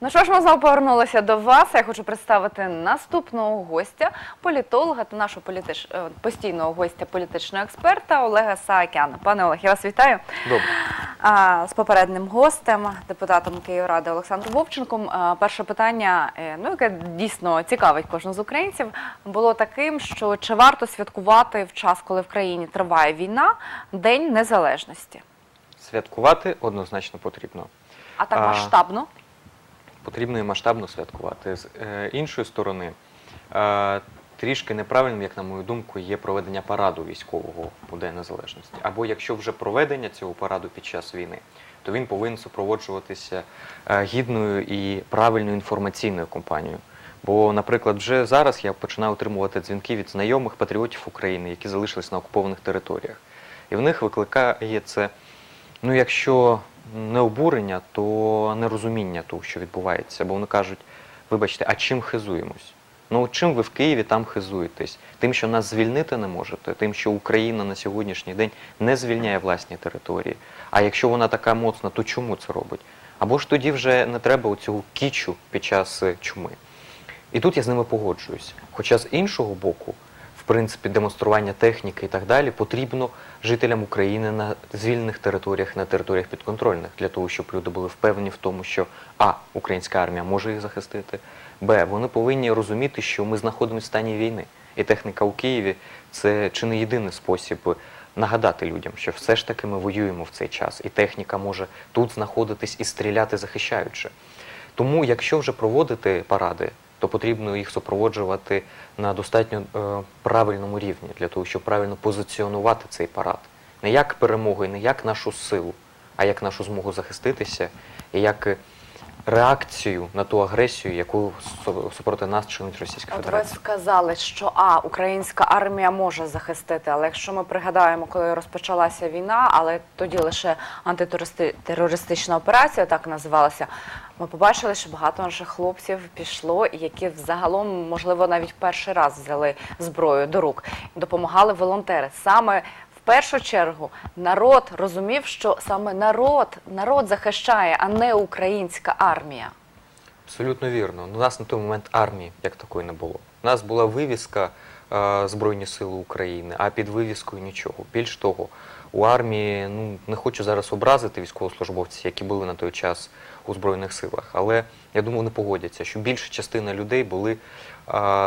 Ну що ж, ми знову повернулися до вас. Я хочу представити наступного гостя, політолога та нашого політич... е, постійного гостя, політичного експерта Олега Саакяна. Пане Олег, я вас вітаю. Добре. А, з попереднім гостем, депутатом Київради Олександром Вовченком. А, перше питання, е, ну яке дійсно цікавить кожного з українців, було таким, що чи варто святкувати в час, коли в країні триває війна, День Незалежності? Святкувати однозначно потрібно. А так А, масштабно? Потрібно і масштабно святкувати. З е, іншої сторони, е, трішки неправильним, як на мою думку, є проведення параду військового у День Незалежності. Або якщо вже проведення цього параду під час війни, то він повинен супроводжуватися е, гідною і правильною інформаційною кампанією. Бо, наприклад, вже зараз я починаю отримувати дзвінки від знайомих патріотів України, які залишились на окупованих територіях. І в них викликає це, ну якщо не обурення, то нерозуміння того, що відбувається. Бо вони кажуть, вибачте, а чим хизуємось? Ну чим ви в Києві там хизуєтесь? Тим, що нас звільнити не можете, тим, що Україна на сьогоднішній день не звільняє власні території. А якщо вона така моцна, то чому це робить? Або ж тоді вже не треба цього кічу під час е, чуми. І тут я з ними погоджуюсь. Хоча з іншого боку, принципі, демонстрування техніки і так далі потрібно жителям України на звільнених територіях, на територіях підконтрольних, для того, щоб люди були впевнені в тому, що а. Українська армія може їх захистити, б. Вони повинні розуміти, що ми знаходимося в стані війни. І техніка у Києві це чи не єдиний спосіб нагадати людям, що все ж таки ми воюємо в цей час, і техніка може тут знаходитись і стріляти, захищаючи. Тому, якщо вже проводити паради, то потрібно їх супроводжувати на достатньо е, правильному рівні для того, щоб правильно позиціонувати цей парад. Не як перемогу і не як нашу силу, а як нашу змогу захиститися і як реакцію на ту агресію, яку су- супроти нас чинить Російська От ви сказали, що а українська армія може захистити, але якщо ми пригадаємо, коли розпочалася війна, але тоді лише антитерористична операція так називалася. Ми побачили, що багато наших хлопців пішло, які взагалом, можливо, навіть перший раз взяли зброю до рук, допомагали волонтери. Саме першу чергу народ розумів, що саме народ, народ захищає, а не українська армія. Абсолютно вірно. У нас на той момент армії як такої не було. У нас була вивіска е, Збройні Сили України, а під вивіскою нічого. Більш того, у армії, ну не хочу зараз образити військовослужбовців, які були на той час у Збройних силах, але я думаю, вони погодяться, що більша частина людей були,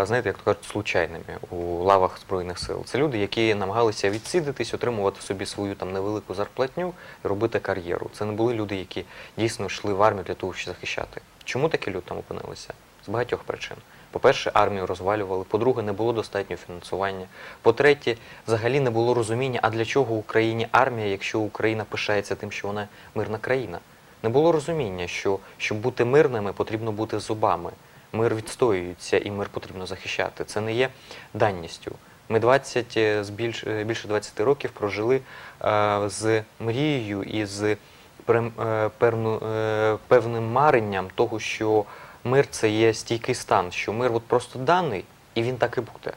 знаєте, як то кажуть, случайними у лавах Збройних сил. Це люди, які намагалися відсідитись, отримувати собі свою там невелику зарплатню і робити кар'єру. Це не були люди, які дійсно йшли в армію для того, щоб захищати. Чому такі люди там опинилися? З багатьох причин. По-перше, армію розвалювали, по-друге, не було достатнього фінансування. По-третє, взагалі не було розуміння, а для чого Україні армія, якщо Україна пишається тим, що вона мирна країна. Не було розуміння, що щоб бути мирними, потрібно бути зубами. Мир відстоюється і мир потрібно захищати. Це не є данністю. Ми 20, е, е, більше 20 років прожили е, з мрією і з певним маренням того, що мир це є стійкий стан, що мир от просто даний, і він так і буде.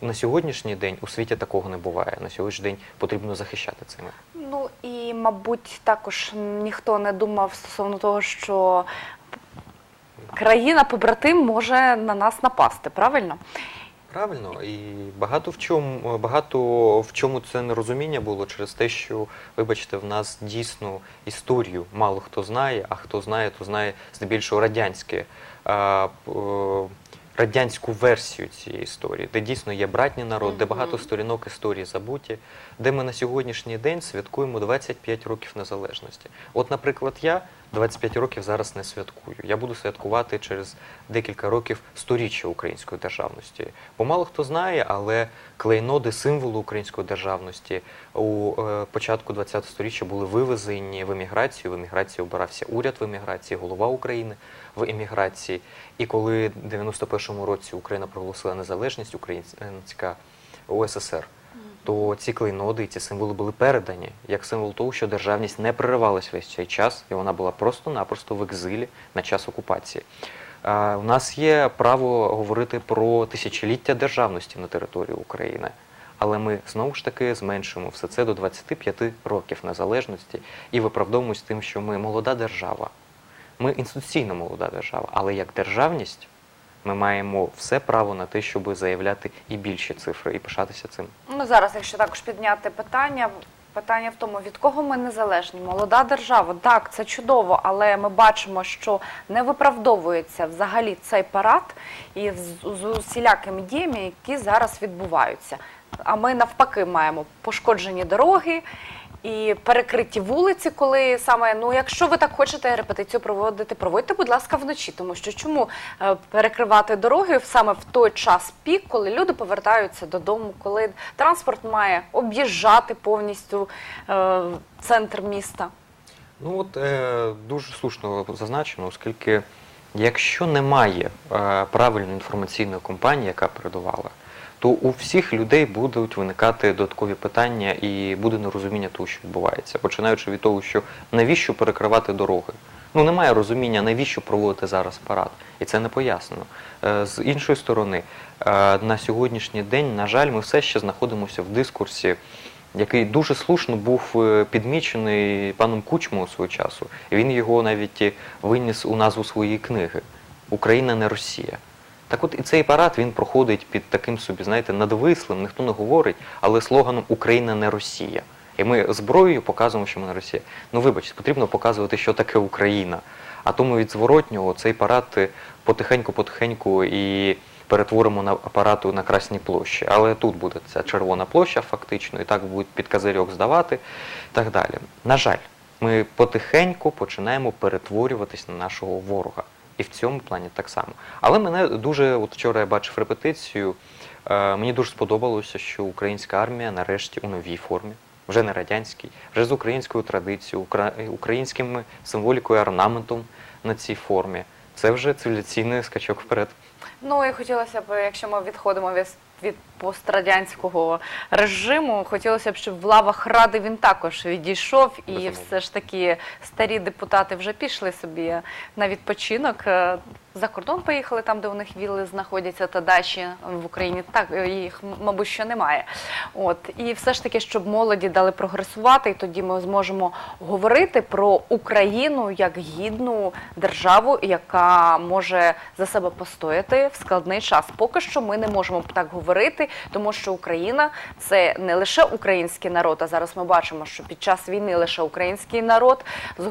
На сьогоднішній день у світі такого не буває. На сьогоднішній день потрібно захищати мир. Ну і, мабуть, також ніхто не думав стосовно того, що країна-побратим може на нас напасти, правильно? Правильно, і багато в чому багато в чому це нерозуміння було через те, що, вибачте, в нас дійсно історію мало хто знає, а хто знає, то знає здебільшого радянське. е, Радянську версію цієї історії, де дійсно є братній народ, де багато сторінок історії забуті, де ми на сьогоднішній день святкуємо 25 років незалежності. От, наприклад, я 25 років зараз не святкую. Я буду святкувати через декілька років сторіччя української державності. Бо мало хто знає, але клейноди символу української державності у е, початку 20 століття були вивезені в еміграцію. В еміграції обирався уряд в еміграції, голова України в еміграції. І коли в 91-му році Україна проголосила незалежність, українська УССР, то ці клейноди і ці символи були передані як символ того, що державність не проривалась весь цей час, і вона була просто-напросто в екзилі на час окупації. Е, У нас є право говорити про тисячоліття державності на території України. Але ми знову ж таки зменшуємо все це до 25 років незалежності і виправдовуємось тим, що ми молода держава. Ми інституційно молода держава, але як державність ми маємо все право на те, щоб заявляти і більші цифри, і пишатися цим. Ну зараз, якщо також підняти питання. Питання в тому, від кого ми незалежні. Молода держава, так, це чудово, але ми бачимо, що не виправдовується взагалі цей парад і з, усілякими діями, які зараз відбуваються. А ми навпаки маємо пошкоджені дороги і перекриті вулиці, коли саме ну, якщо ви так хочете репетицію проводити, проводьте, будь ласка, вночі. Тому що чому е, перекривати дороги саме в той час пік, коли люди повертаються додому, коли транспорт має об'їжджати повністю е, центр міста. Ну от е, дуже слушно зазначено, оскільки якщо немає е, правильної інформаційної кампанії, яка передувала, то у всіх людей будуть виникати додаткові питання і буде нерозуміння того, що відбувається, починаючи від того, що навіщо перекривати дороги. Ну немає розуміння, навіщо проводити зараз парад, і це не пояснено. Е, з іншої сторони, е, на сьогоднішній день, на жаль, ми все ще знаходимося в дискурсі який дуже слушно був е, підмічений паном Кучмою свого часу. Він його навіть виніс у назву своєї книги Україна не Росія. Так от і цей парад він проходить під таким собі, знаєте, надвислим, ніхто не говорить, але слоганом Україна не Росія. І ми зброєю показуємо, що ми не Росія. Ну вибачте, потрібно показувати, що таке Україна. А тому від зворотнього цей парад потихеньку-потихеньку і перетворимо на апарату на Красній площі. Але тут буде ця червона площа, фактично, і так будуть під козирьок здавати і так далі. На жаль, ми потихеньку починаємо перетворюватись на нашого ворога. І в цьому плані так само. Але мене дуже, от вчора я бачив репетицію, е, мені дуже сподобалося, що українська армія нарешті у новій формі, вже не радянській, вже з українською традицією, укра- українським символікою, орнаментом на цій формі. Це вже цивілізаційний скачок вперед. Ну і хотілося б, якщо ми відходимо від, від пострадянського режиму, хотілося б, щоб в лавах ради він також відійшов, і Безумовно. все ж таки старі депутати вже пішли собі на відпочинок. е, За кордон поїхали там, де у них вілли знаходяться та дачі в Україні. Так е, їх, мабуть, що немає. От і все ж таки, щоб молоді дали прогресувати, і тоді ми зможемо говорити про Україну як гідну державу, яка може за себе постояти в складний час. Поки що ми не можемо так говорити, тому що Україна це не лише український народ. А зараз ми бачимо, що під час війни лише український народ е,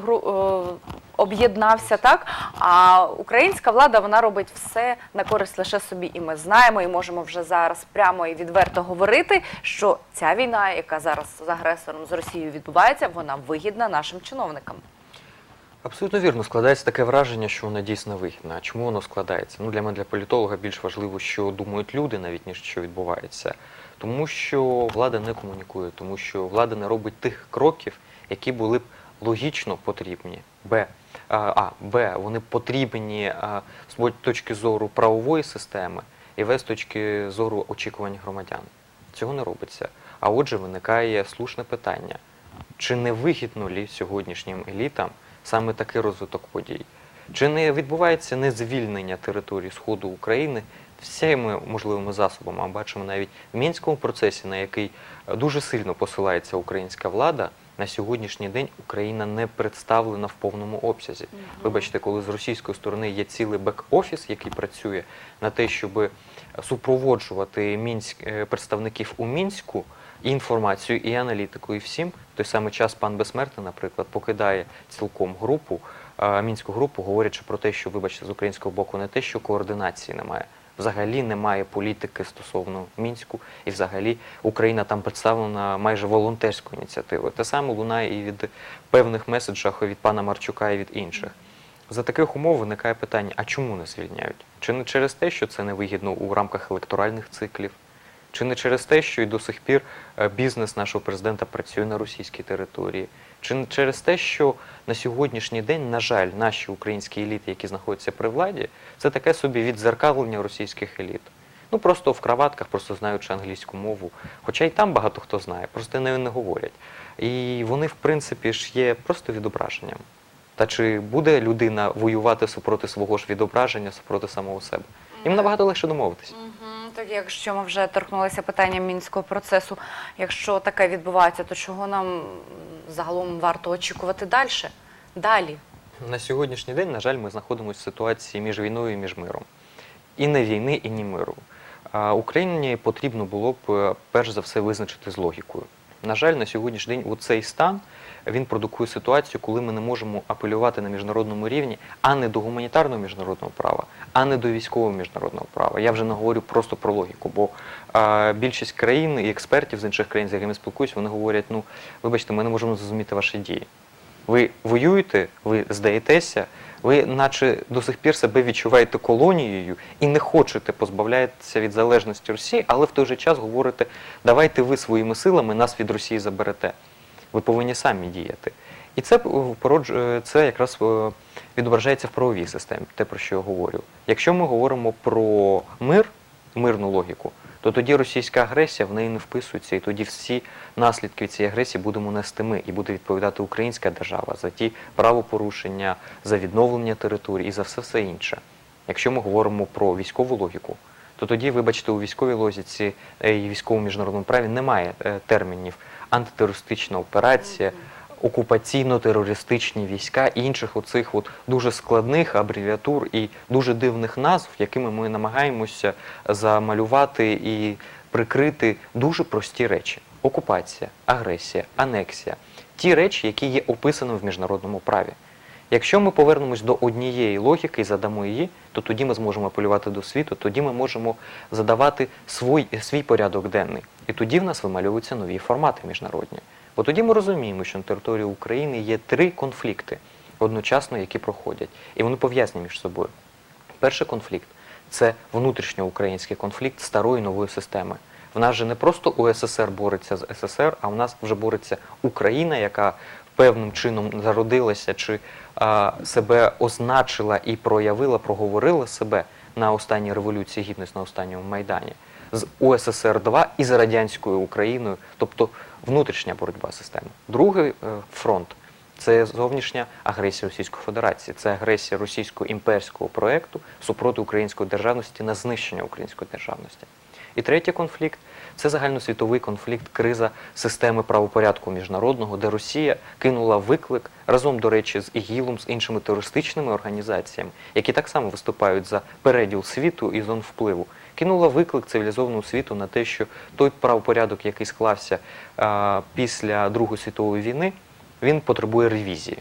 об'єднався так. А українська влада вона робить все на користь лише собі. І ми знаємо, і можемо вже зараз прямо і відверто говорити, що ця війна, яка зараз з агресором з Росією відбувається, вона вигідна нашим чиновникам. Абсолютно вірно, складається таке враження, що вона дійсно вигідна. Чому воно складається? Ну, для мене, для політолога, більш важливо, що думають люди, навіть ніж що відбувається. Тому що влада не комунікує, тому що влада не робить тих кроків, які були б логічно потрібні. Б. А, Б. Вони потрібні з точки зору правової системи і В з точки зору очікувань громадян. Цього не робиться. А отже, виникає слушне питання: чи не вигідно лі сьогоднішнім елітам саме такий розвиток подій? Чи не відбувається не звільнення території Сходу України всіми можливими засобами? Ми бачимо навіть в мінському процесі, на який дуже сильно посилається українська влада. На сьогоднішній день Україна не представлена в повному обсязі. Вибачте, коли з російської сторони є цілий бек-офіс, який працює на те, щоб супроводжувати мінськ е, представників у мінську і інформацію, і аналітику, і всім. Той самий час пан Безсмертний, наприклад, покидає цілком групу, е, мінську групу, говорячи про те, що, вибачте, з українського боку не те, що координації немає. Взагалі немає політики стосовно мінську, і взагалі Україна там представлена майже волонтерською ініціативою. Те саме лунає і від певних меседжах від пана Марчука і від інших. За таких умов виникає питання: а чому не звільняють? Чи не через те, що це невигідно у рамках електоральних циклів? Чи не через те, що і до сих пір е, бізнес нашого президента працює на російській території? Чи не через те, що на сьогоднішній день, на жаль, наші українські еліти, які знаходяться при владі, це таке собі відзеркалення російських еліт? Ну просто в краватках, просто знаючи англійську мову. Хоча й там багато хто знає, просто не, не говорять. І вони, в принципі, ж є просто відображенням. Та чи буде людина воювати супроти свого ж відображення, супроти самого себе? Їм набагато легше домовитись. Так, якщо ми вже торкнулися питання мінського процесу, якщо таке відбувається, то чого нам загалом варто очікувати далі? Далі. На сьогоднішній день, на жаль, ми знаходимося в ситуації між війною і між миром. І не війни, і ні миру. Україні потрібно було б е, перш за все визначити з логікою. На жаль, на сьогоднішній день у цей стан він продукує ситуацію, коли ми не можемо апелювати на міжнародному рівні, а не до гуманітарного міжнародного права, а не до військового міжнародного права. Я вже не говорю просто про логіку, бо а, більшість країн і експертів з інших країн, з якими спілкуюсь, вони говорять: ну, вибачте, ми не можемо зрозуміти ваші дії. Ви воюєте, ви здаєтеся, ви наче до сих пір себе відчуваєте колонією і не хочете позбавлятися від залежності Росії, але в той же час говорите, давайте ви своїми силами нас від Росії заберете. Ви повинні самі діяти. І це, е, це якраз е, відображається в правовій системі, те, про що я говорю. Якщо ми говоримо про мир, мирну логіку, то тоді російська агресія в неї не вписується, і тоді всі наслідки цієї агресії будемо нести ми, і буде відповідати українська держава за ті правопорушення, за відновлення територій і за все все інше. Якщо ми говоримо про військову логіку, то тоді, вибачте, у військовій логіці е, і військовому міжнародному праві немає е, термінів антитерористична операція, окупаційно-терористичні війська і інших оцих от дуже складних абревіатур і дуже дивних назв, якими ми намагаємося замалювати і прикрити дуже прості речі: окупація, агресія, анексія ті речі, які є описаними в міжнародному праві. Якщо ми повернемось до однієї логіки і задамо її, то тоді ми зможемо апелювати до світу, тоді ми можемо задавати свій, свій порядок денний. І тоді в нас вимальовуються нові формати міжнародні. Бо тоді ми розуміємо, що на території України є три конфлікти одночасно, які проходять, і вони пов'язані між собою. Перший конфлікт це внутрішньоукраїнський конфлікт старої нової системи. В нас же не просто УССР бореться з СССР, а в нас вже бореться Україна, яка певним чином зародилася чи а, себе означила і проявила, проговорила себе на останній революції гідності на останньому майдані з УССР 2 і з радянською Україною, тобто внутрішня боротьба системи. Другий е, фронт це зовнішня агресія Російської Федерації, це агресія російського імперського проекту супроти української державності на знищення української державності. І третій конфлікт це загальносвітовий конфлікт, криза системи правопорядку міжнародного, де Росія кинула виклик разом, до речі, з ІГІЛом, з іншими терористичними організаціями, які так само виступають за переділ світу і зон впливу. Кинула виклик цивілізованому світу на те, що той правопорядок, який склався після Другої світової війни, він потребує ревізії.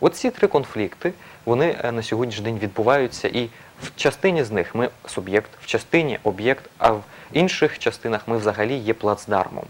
От ці три конфлікти вони е, на сьогоднішній день відбуваються, і в частині з них ми суб'єкт, в частині об'єкт, а в інших частинах ми взагалі є плацдармом.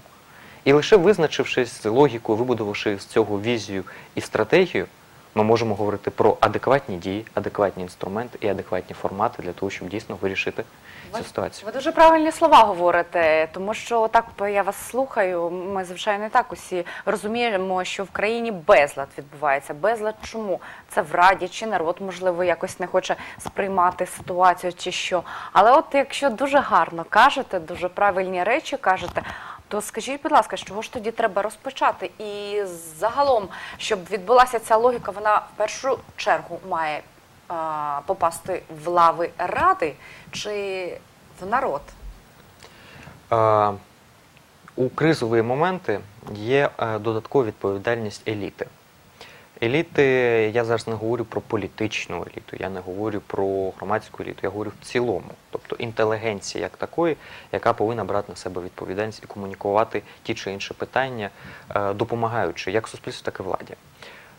І лише визначившись з логікою, вибудувавши з цього візію і стратегію, ми можемо говорити про адекватні дії, адекватні інструменти і адекватні формати для того, щоб дійсно вирішити Ви- цю ситуацію. Ви дуже правильні слова говорите, тому що так я вас слухаю. Ми звичайно і так усі розуміємо, що в країні безлад відбувається. Безлад чому це в раді чи народ, можливо, якось не хоче сприймати ситуацію, чи що. Але от якщо дуже гарно кажете, дуже правильні речі кажете. То скажіть, будь ласка, з чого ж тоді треба розпочати? І загалом, щоб відбулася ця логіка, вона в першу чергу має попасти в лави ради чи в народ? У кризові моменти є е, додаткова відповідальність еліти. Еліти, я зараз не говорю про політичну еліту, я не говорю про громадську еліту, я говорю в цілому, тобто інтелігенція як такої, яка повинна брати на себе відповідальність і комунікувати ті чи інші питання, е, допомагаючи як суспільству, так і владі.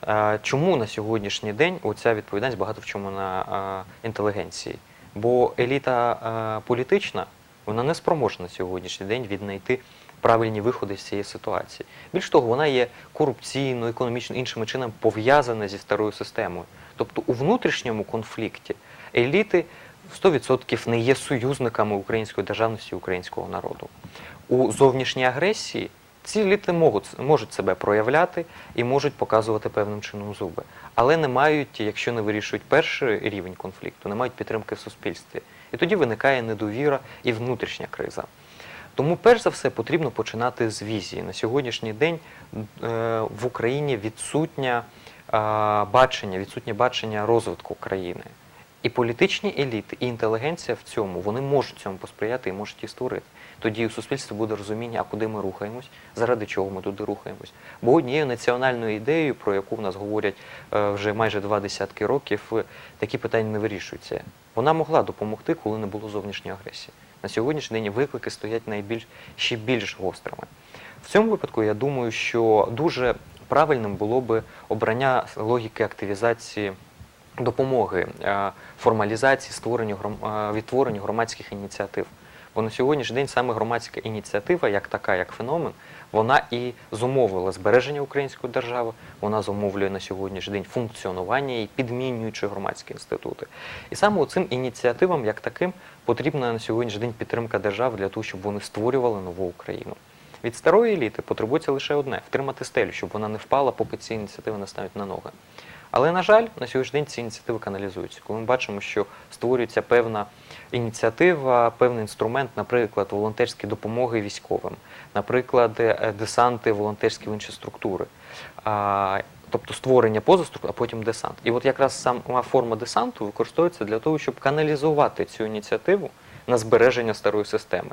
Е, Чому на сьогоднішній день оця відповідальність багато в чому на е, інтелігенції? Бо еліта е, політична вона не спроможна на сьогоднішній день віднайти правильні виходи з цієї ситуації. Більш того, вона є корупційно, економічно іншими чинами пов'язана зі старою системою. Тобто у внутрішньому конфлікті еліти 100% не є союзниками української державності українського народу. У зовнішній агресії ці еліти можуть, можуть себе проявляти і можуть показувати певним чином зуби, але не мають, якщо не вирішують перший рівень конфлікту, не мають підтримки в суспільстві. І тоді виникає недовіра і внутрішня криза. Тому, перш за все, потрібно починати з візії. На сьогоднішній день е, в Україні відсутнє е, бачення, відсутнє бачення розвитку країни. І політичні еліти, і інтелігенція в цьому вони можуть цьому посприяти і можуть її створити. Тоді у суспільстві буде розуміння, а куди ми рухаємось, заради чого ми туди рухаємось. Бо однією національною ідеєю, про яку в нас говорять е, вже майже два десятки років, е, такі питання не вирішуються. Вона могла допомогти, коли не було зовнішньої агресії. На сьогоднішній день виклики стоять найбільш ще більш гострими. В цьому випадку я думаю, що дуже правильним було би обрання логіки активізації допомоги, е, формалізації, створенню відтворенню громадських ініціатив. Бо на сьогоднішній день саме громадська ініціатива, як така, як феномен, вона і зумовила збереження української держави, вона зумовлює на сьогоднішній день функціонування і підмінюючи громадські інститути. І саме цим ініціативам, як таким, потрібна на сьогоднішній день підтримка держави для того, щоб вони створювали нову Україну. Від старої еліти потребується лише одне втримати стелю, щоб вона не впала, поки ці ініціативи не стануть на ноги. Але, на жаль, на сьогоднішній день ці ініціативи каналізуються. Коли ми бачимо, що створюється певна ініціатива, певний інструмент, наприклад, волонтерські допомоги військовим, наприклад, е, десанти волонтерські в інші структури. Тобто створення поза структур, а потім десант. І от якраз сама форма десанту використовується для того, щоб каналізувати цю ініціативу на збереження старої системи.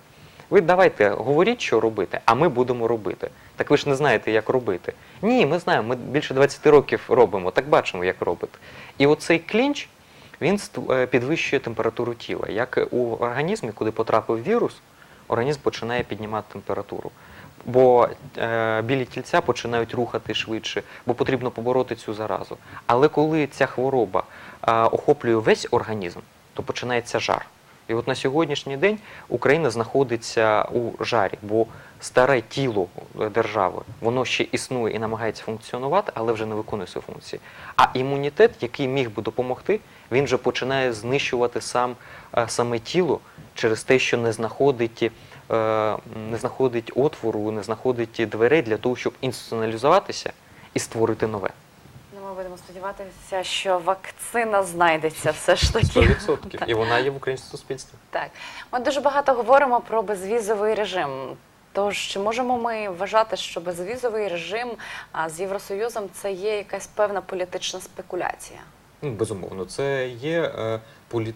Ви давайте говоріть, що робити, а ми будемо робити. Так ви ж не знаєте, як робити. Ні, ми знаємо, ми більше 20 років робимо, так бачимо, як робити. І оцей клінч він е, підвищує температуру тіла. Як у організмі, куди потрапив вірус, організм починає піднімати температуру. Бо е, білі тільця починають рухати швидше, бо потрібно побороти цю заразу. Але коли ця хвороба е, охоплює весь організм, то починається жар. І от на сьогоднішній день Україна знаходиться у жарі, бо старе тіло держави, воно ще існує і намагається функціонувати, але вже не виконує свої функції. А імунітет, який міг би допомогти, він вже починає знищувати сам, е, саме тіло через те, що не знаходить, е, не знаходить отвору, не знаходить дверей для того, щоб інституціоналізуватися і створити нове. Будемо сподіватися, що вакцина знайдеться все ж таки. 100%. І вона є в українському суспільстві. Так, ми дуже багато говоримо про безвізовий режим. Тож чи можемо ми вважати, що безвізовий режим з Євросоюзом це є якась певна політична спекуляція? Ну, безумовно, це є е, полі...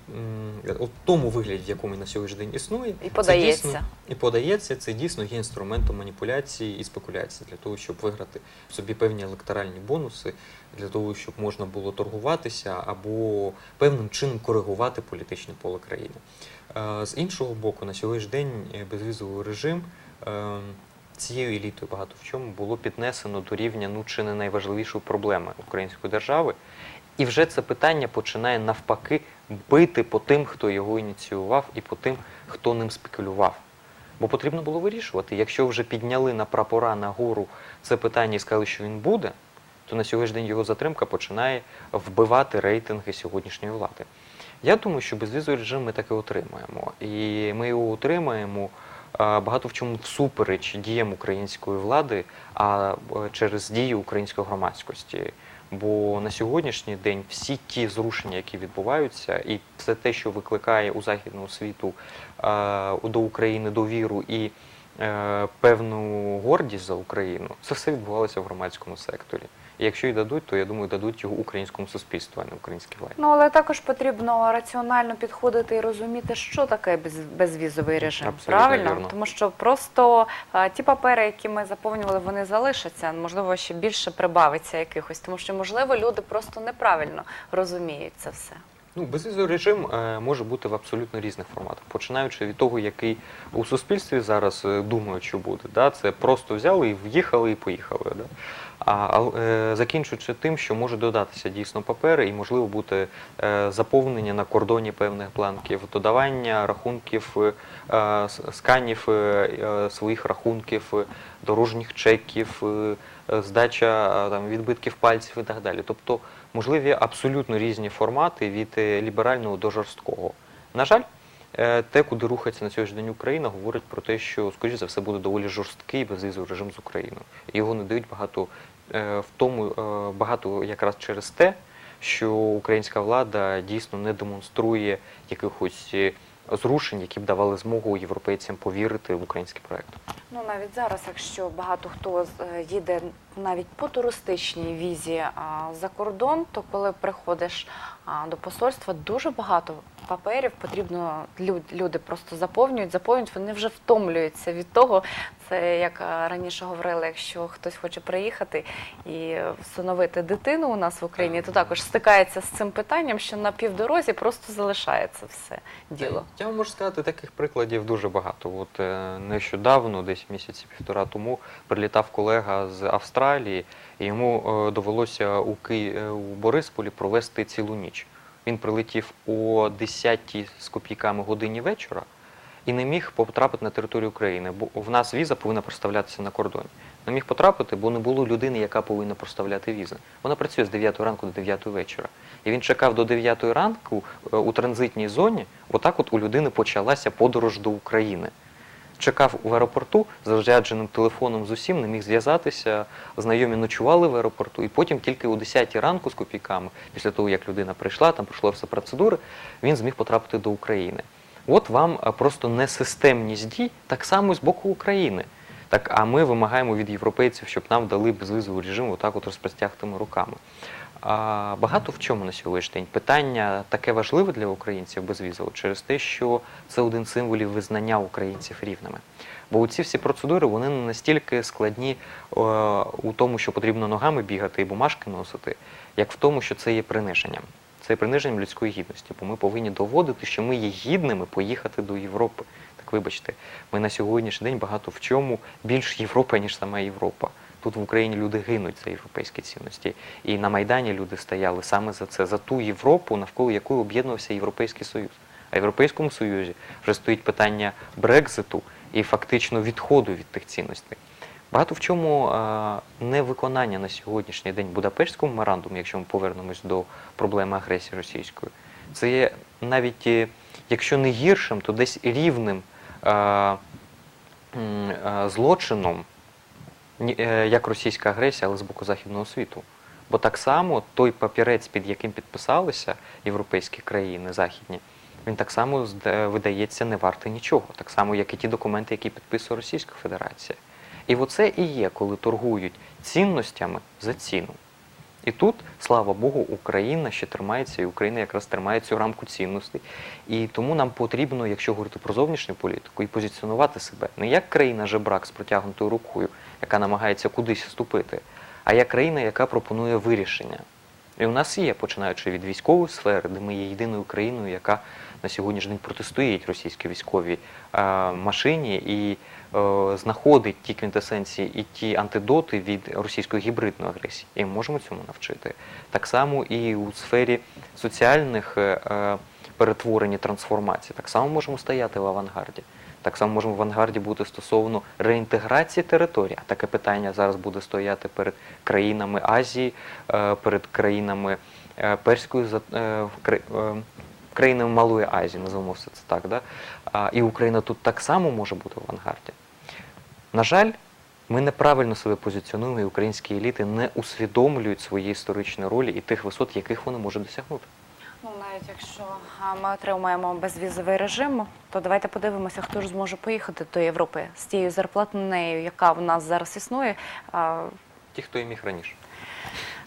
у тому вигляді, в якому на сьогоднішній день існує. І це подається. дійсно- і подається, це дійсно є інструментом маніпуляції і спекуляції для того, щоб виграти собі певні електоральні бонуси, для того, щоб можна було торгуватися або певним чином коригувати політичне поле країни. Е, З іншого боку, на сьогоднішній день е, безвізовий режим. Цією елітою багато в чому було піднесено до рівня ну чи не найважливішої проблеми української держави, і вже це питання починає навпаки бити по тим, хто його ініціював, і по тим, хто ним спекулював. Бо потрібно було вирішувати. Якщо вже підняли на прапора на гору це питання і сказали, що він буде, то на сьогоднішній день його затримка починає вбивати рейтинги сьогоднішньої влади. Я думаю, що безвізовий режим ми таки отримаємо. І ми його отримаємо багато в чому всупереч діям української влади, а е, через дії української громадськості. Бо на сьогоднішній день всі ті зрушення, які відбуваються, і все те, що викликає у західному світу е, до України довіру і е, певну гордість за Україну, це все відбувалося в громадському секторі. І якщо й дадуть, то я думаю, дадуть його українському суспільству, а не українській владі. Ну але також потрібно раціонально підходити і розуміти, що таке без, безвізовий режим. Абсолютно правильно? вірно. Тому що просто а, ті папери, які ми заповнювали, вони залишаться. Можливо, ще більше прибавиться якихось, тому що можливо люди просто неправильно розуміють це все. Ну, безвізовий режим е, може бути в абсолютно різних форматах, починаючи від того, який у суспільстві зараз е, думають, що буде. Да? Це просто взяли і в'їхали і поїхали. Да? А, е, закінчуючи тим, що може додатися дійсно папери і можливо бути е, заповнення на кордоні певних бланків, додавання рахунків, е, сканів своїх рахунків, дорожніх чеків, здача там, відбитків пальців і так далі. Тобто можливі абсолютно різні формати від ліберального до жорсткого. На жаль, те, куди рухається на сьогоднішній день Україна, говорить про те, що, скоріш за все, буде доволі жорсткий безвізовий режим з Україною. Його не дають багато в тому, е, багато якраз через те, що українська влада дійсно не демонструє якихось е, зрушень, які б давали змогу європейцям повірити в український проект. Ну навіть зараз, якщо багато хто е, їде навіть по туристичній візі за кордон, то коли приходиш до посольства, дуже багато паперів потрібно люди просто заповнюють, заповнюють. Вони вже втомлюються від того. Це як е, раніше говорили, якщо хтось хоче приїхати і всиновити дитину у нас в Україні, то також стикається з цим питанням, що на півдорозі просто залишається все діло. Я вам можу сказати, таких прикладів дуже багато. От е, нещодавно, десь місяці півтора тому, прилітав колега з Австралії, і йому е, довелося у Ки... у Борисполі провести цілу ніч. Він прилетів о 10 з копійками годині вечора і не міг потрапити на територію України, бо в нас віза повинна проставлятися на кордоні. Не міг потрапити, бо не було людини, яка повинна проставляти візи. Вона працює з 9 ранку до 9 вечора. І він чекав до 9 ранку е, у транзитній зоні. Отак от у людини почалася подорож до України. Чекав в аеропорту з розрядженим телефоном з усім, не міг зв'язатися. Знайомі ночували в аеропорту, і потім тільки о 10 ранку з копійками, після того як людина прийшла, там пройшло все процедури, він зміг потрапити до України. От вам просто несистемність дій так само з боку України. Так, а ми вимагаємо від європейців, щоб нам дали безвізовий режим отак от розпростягтими руками. А, багато в чому на сьогоднішній день питання таке важливе для українців безвізово через те, що це один символів визнання українців рівними. Бо ці всі процедури вони не настільки складні е, у тому, що потрібно ногами бігати і бумажки носити, як в тому, що це є приниженням. Це є приниженням людської гідності, бо ми повинні доводити, що ми є гідними поїхати до Європи. Так вибачте, ми на сьогоднішній день багато в чому більш Європа, ніж сама Європа. Тут в Україні люди гинуть за європейські цінності. І на Майдані люди стояли саме за це, за ту Європу, навколо якої об'єднувався Європейський Союз. А в Європейському Союзі вже стоїть питання Брекзиту і фактично відходу від тих цінностей. Багато в чому е, невиконання на сьогоднішній день Будапештського меморандуму, якщо ми повернемось до проблеми агресії російської, це є навіть, е, якщо не гіршим, то десь рівним е, злочином, як російська агресія, але з боку західного світу. Бо так само той папірець, під яким підписалися європейські країни західні, він так само видається не вартий нічого, так само, як і ті документи, які підписує Російська Федерація. І оце і є, коли торгують цінностями за ціну. І тут, слава Богу, Україна ще тримається, і Україна якраз тримає цю рамку цінностей. І тому нам потрібно, якщо говорити про зовнішню політику, і позиціонувати себе не як країна жебрак з протягнутою рукою, яка намагається кудись вступити, а як країна, яка пропонує вирішення. І у нас є, починаючи від військової сфери, де ми є єдиною країною, яка на сьогоднішній день протистоїть російській військовій машині і е, знаходить ті квінтесенції і ті антидоти від російської гібридної агресії. І ми можемо цьому навчити. Так само і у сфері соціальних е, е, перетворень і трансформацій. Так само можемо стояти в авангарді. Так само можемо в авангарді бути стосовно реінтеграції території. А таке питання зараз буде стояти перед країнами Азії, е, перед країнами е, Перської е, країнами Малої Азії, називаємо все це так. Да? І Україна тут так само може бути в авангарді. На жаль, ми неправильно себе позиціонуємо, і українські еліти не усвідомлюють свої історичні ролі і тих висот, яких вони можуть досягнути. Навіть якщо ми отримаємо безвізовий режим, то давайте подивимося, хто ж зможе поїхати до Європи з тією зарплатнею, яка в нас зараз існує. Ті, хто і міг раніше.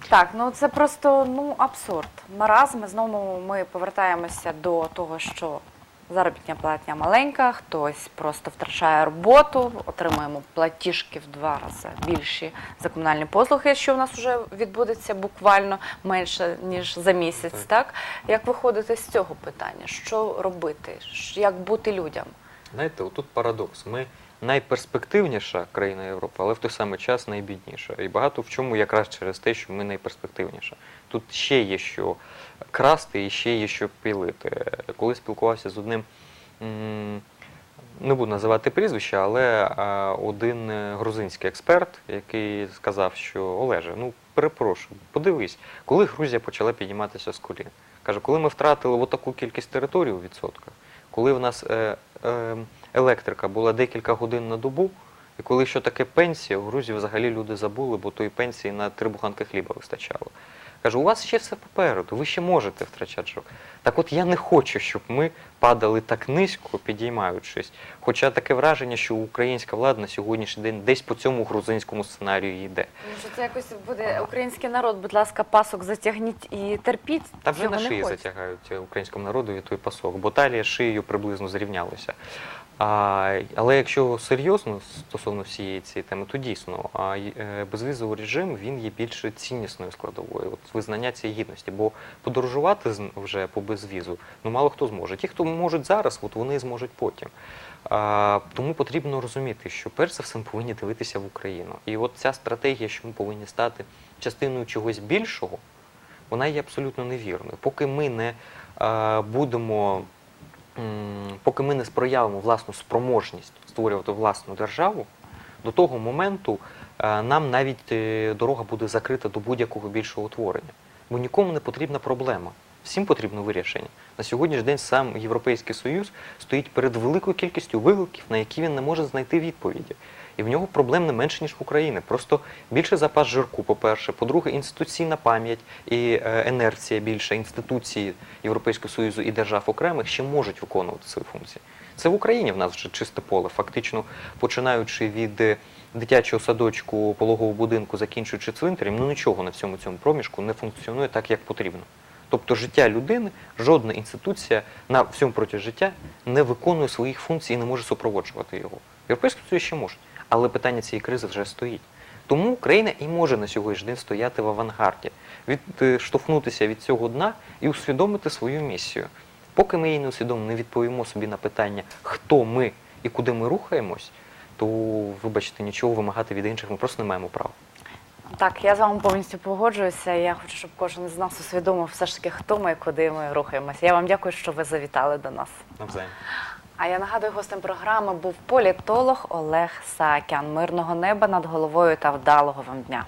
Так, ну це просто ну абсурд. Маразм. ми Знову ми повертаємося до того, що заробітня платня маленька, хтось просто втрачає роботу, отримуємо платіжки в два рази більші за комунальні послуги, що в нас вже відбудеться буквально менше ніж за місяць. Так. Так як виходити з цього питання? Що робити? Як бути людям? Знаєте, отут парадокс. Ми найперспективніша країна Європи, але в той самий час найбідніша. І багато в чому якраз через те, що ми найперспективніша. Тут ще є що красти і ще є що пілити. Коли спілкувався з одним, не буду називати прізвища, але один е, грузинський експерт, який сказав, що Олеже, ну перепрошую, подивись, коли Грузія почала підніматися з колін. Каже, коли ми втратили отаку кількість територій у відсотках, коли в нас е, е, електрика була декілька годин на добу, і коли що таке пенсія, у Грузії взагалі люди забули, бо тої пенсії на три буханки хліба вистачало. Кажу, у вас ще все попереду, ви ще можете втрачати жок. Так от я не хочу, щоб ми падали так низько, підіймаючись. Хоча таке враження, що українська влада на сьогоднішній день десь по цьому грузинському сценарію йде. Може, це якось буде український народ, будь ласка, пасок затягніть і терпіть. Та вже на шиї затягають українському народу той пасок, бо талія шиєю приблизно зрівнялися. А, але якщо серйозно стосовно всієї цієї теми, то дійсно а, е, безвізовий режим він є більш ціннісною складовою, от визнання цієї гідності. Бо подорожувати вже по безвізу ну мало хто зможе. Ті, хто можуть зараз, от вони зможуть потім. А, тому потрібно розуміти, що перш за все ми повинні дивитися в Україну. І от ця стратегія, що ми повинні стати частиною чогось більшого, вона є абсолютно невірною. Поки ми не е, будемо, поки ми не спроявимо власну спроможність створювати власну державу, до того моменту е, нам навіть е, дорога буде закрита до будь-якого більшого утворення. Бо нікому не потрібна проблема. Всім потрібно вирішення. На сьогоднішній день сам Європейський Союз стоїть перед великою кількістю викликів, на які він не може знайти відповіді. І в нього проблем не менше, ніж в Україні. Просто більше запас жирку, по-перше. По-друге, інституційна пам'ять і е, інерція більше інституції Європейського Союзу і держав окремих ще можуть виконувати свої функції. Це в Україні в нас вже чисте поле, фактично починаючи від е, дитячого садочку, пологового будинку, закінчуючи цвинтарем, ну нічого на всьому цьому проміжку не функціонує так, як потрібно. Тобто життя людини, жодна інституція на всьому проти життя не виконує своїх функцій і не може супроводжувати його. Європейський Союз ще може, але питання цієї кризи вже стоїть. Тому Україна і може на сьогоднішній день стояти в авангарді, відштовхнутися від цього дна і усвідомити свою місію. Поки ми її не усвідомимо, не відповімо собі на питання, хто ми і куди ми рухаємось, то вибачте, нічого вимагати від інших ми просто не маємо права. Так, я з вами повністю погоджуюся. Я хочу, щоб кожен з нас усвідомив все ж таки, хто ми і куди ми рухаємося. Я вам дякую, що ви завітали до нас. Навзаєм. А я нагадую, гостем програми був політолог Олег Саакян. Мирного неба над головою та вдалого вам дня.